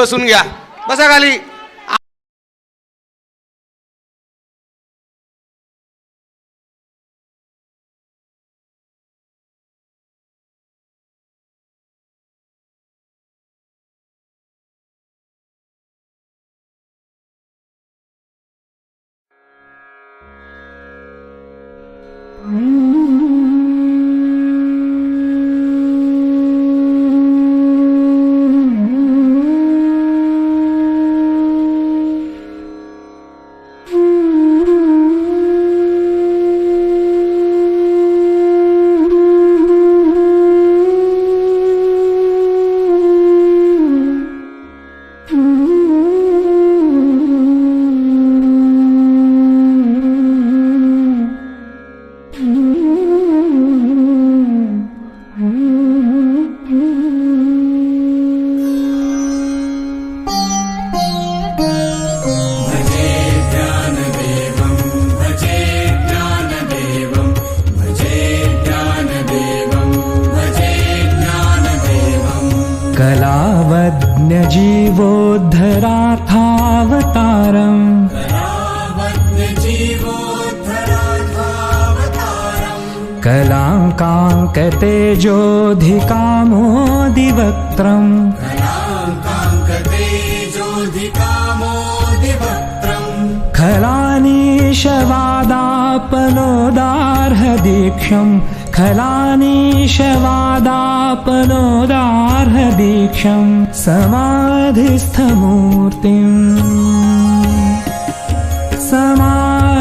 बसून घ्या. बसा खाली. कलाङ्काङ्कतेजोऽधिकामोदिवक्त्रम् खलानीशवादापनोदार्हदीक्षम्। खलानीशवादापनोदार्हदीक्षम्। समाधिस्थमूर्तिम्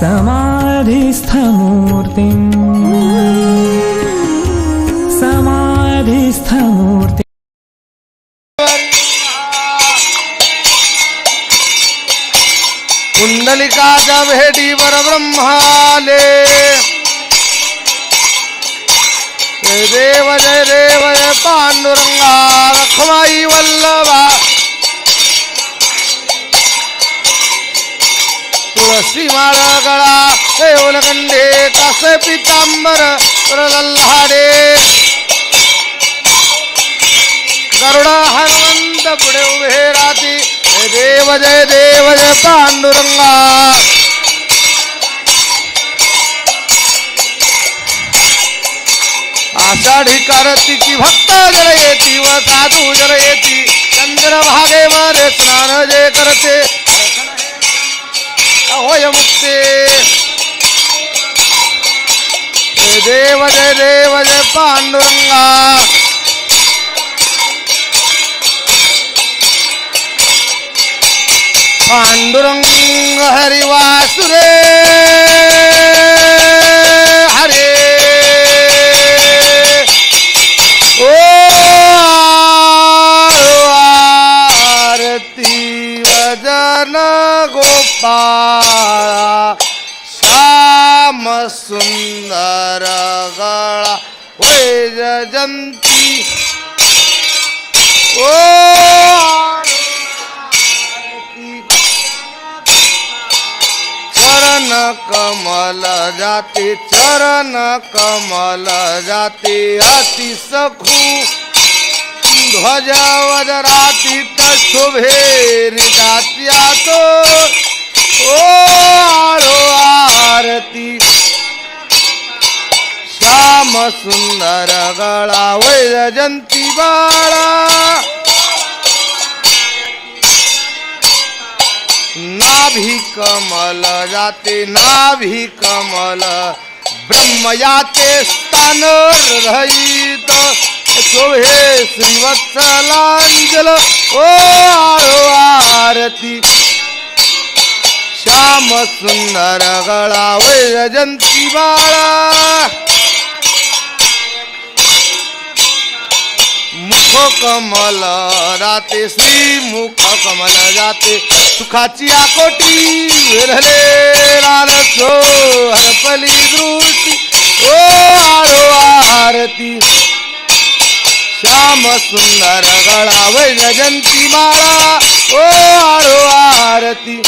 समाधिस्थमूर्तिम् समाधिस्थमूर्ति कुंडलिकाच्या भेटीवर ब्रह्माले जय देव जय देव जय पांडुरंगा रखमाई वल्लभा तुळशी गळा देवलगंडे कास पितांबर प्रल्हाडे गरुडा हनुमंत पुढे उभे राहती. जय देव जय देव जय पांडुरंगा. आषाढी कार्तिकी भक्त जर येती व साधू जर येती. चंद्र भागे मध्ये स्नान जे करते. होय मुक्ती. जय देव जय देव जय पांडुरंगा. पांडुरंग हरिवासुरे. Bye. वैजयंती ओ! चरण कमल जाते चरण कमल जाते अति सखू। ध्वज वजराती शोभे रिदात्या तो ओ आरो आरती। श्याम सुंदर गळा वैजयंती बाळा नाभी कमल जाते नाभी कमल ब्रह्म याते स्थान रहित शोभे श्रीवत्सलांजल ओ आळो आरती श्याम सुंदर गळा वैजयंती बाळा कमल राते श्री मुख कमल जाते. सुखाची आकोटी विरहले लालसो हरपली दृष्टी ओ आरो आरती. श्याम सुंदर गळा वैजयंती माळा. ओ आरो आरती.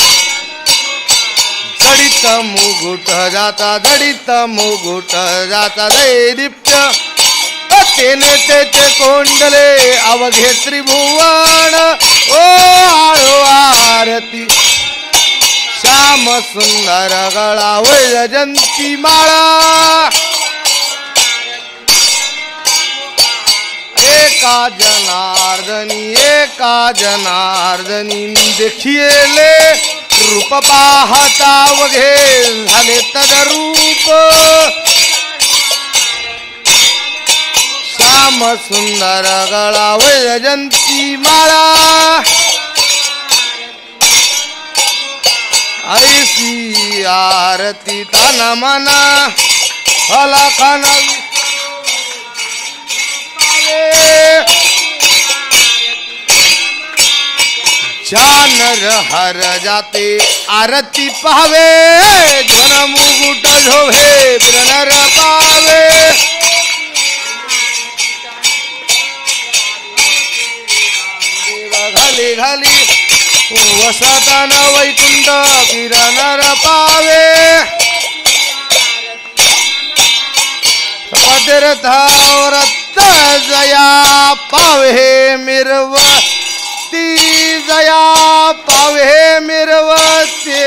जडित मुगुट जाता जडित मुगुट जाता दैदिप्य तेने त्याचे कोंडले अवघे त्रिभुवन. ओ आळो आरती. श्याम सुंदर गळा वैजयंती माळा. एका जनार्दनी एका जनार्दनी देखिले रूप पाहता वघे झाले तदरूप श्याम सुंदर गळा वैजयंती माळा. ऐसी आरती तन मना फलखन जानर हर जाते आरती पावे धन मुकुट झोभे प्रणर पावे. घाली. वसताना वैकुंठ किरणर पावे. पदरथावरत जया पावे मिरव ती जया पावे मिरवते.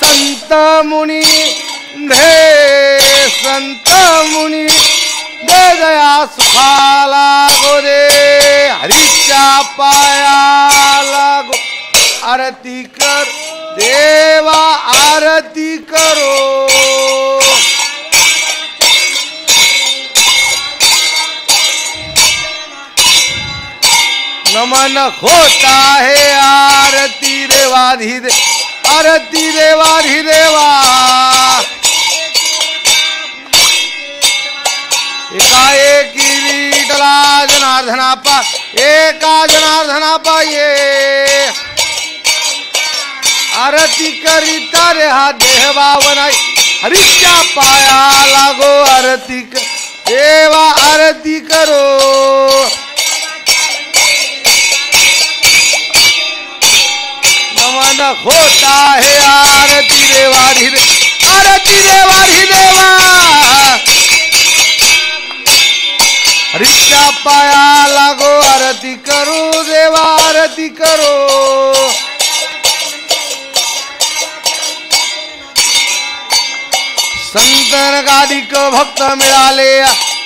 संत मुनी धे संत मुनी दे जया सुखाला गो दे हरीच्या पायाला गो आरती कर देवा आरती करो। नमन होता है आरती देवाधी दे आरती देवाधी देवा एका जनार्दनापा ये आरती करीता रे हा देह बावनाई हरीच्या पाया लागो आरती क- देवा आरती करो। नमन होता है आरती देवारी दे आरती देवारी देवा। हरीच्या पाया लागो आरती करू देवा आरती करो. संतन गादिक भक्त मिळाले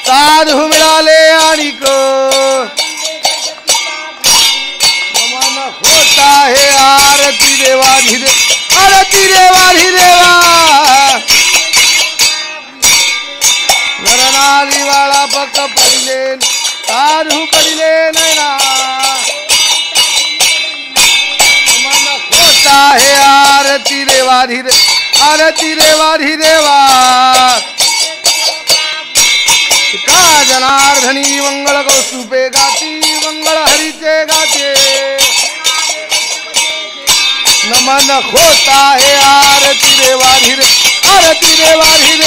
साधू मिळाले नमन होता हे आरती देवाधी दे आरती देवा नरनारी वाळा भक्त पडिले साधू पडिले नैना। मन होता हे आरती देवाधी धीरे आरती देवाधी देवा। का जनार्दनी मंगळ कौस्तुपे गाती मंगळ हरीचे गाते। नमन मन होता हे आरती रे धीरे आरती रे धीरे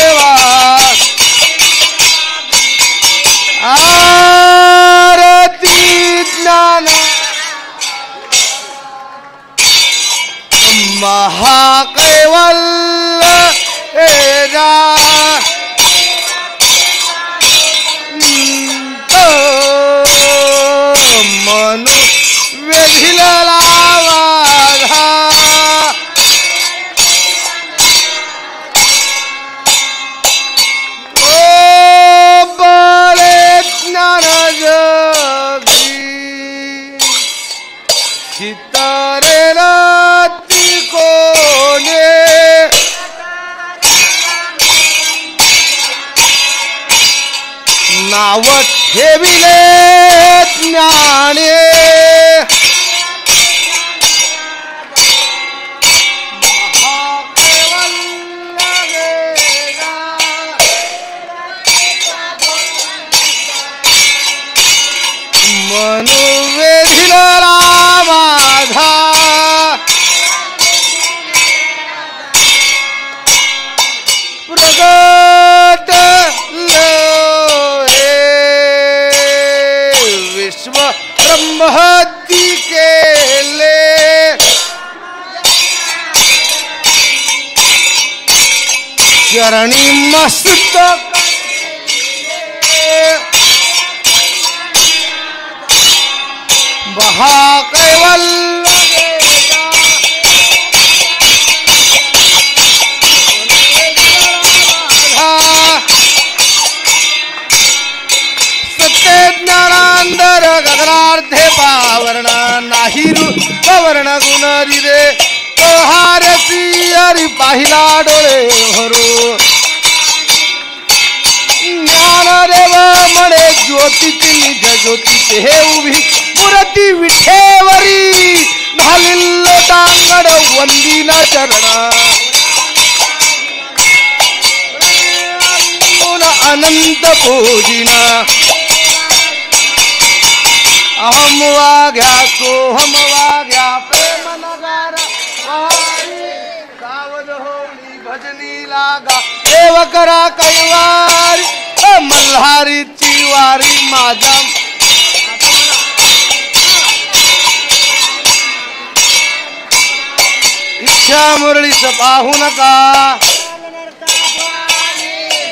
करणी मस्त बहा महाकैवल्य सत्यज्ञानांतर गगनार्धे पावर्ण नाही पवर्ण गुण रे हारसी अरी पाहिला डोळे भरू ज्ञानदेव म्हणे ज्योतीची निज ज्योतीचे हे उभी. मूर्ती विठेवरी घालिल्ल टांगड वंदिना चरण. अनंत पूजिना. अहम वाघ्या सोहम वाघ्या. देव करा कैवारी मल्हारीची वारी माझा. इच्छा मुरळीच पाहू नका.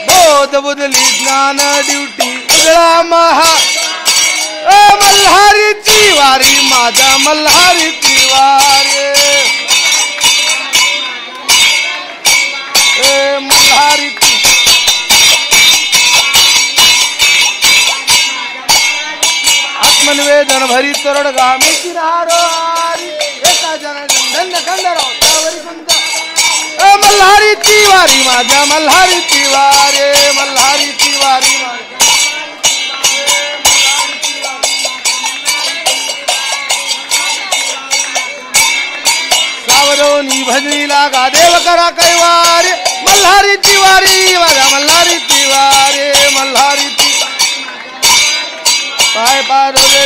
बोध बुदली ज्ञान ड्युटी उजळा महा. मल्हारीची वारी माझा मल्हारीची वारी. मल्हारी मल्हारीची आत्मनिवेदन भरी तरड गामी. किनारो आरी. एका जन धन्य खंडराव त्यावरी कुंत ए मल्हारीची वारी माझ्या मल्हारीची वारे मल्हारीची वारी माझ्या. सावरोनी भजनी लागा देव करा कैवारे. मल्हारीची वारी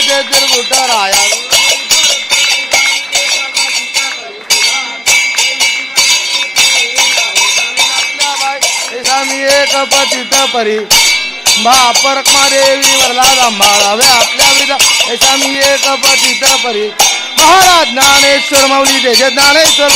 ते तिरगुट राया. एक पतित परी. महापरक देवी वरला जांभाळावे आपल्या विधा ऐसा मी एक पतित परी. महाराज ज्ञानेश्वर माऊली देश ज्ञानेश्वर.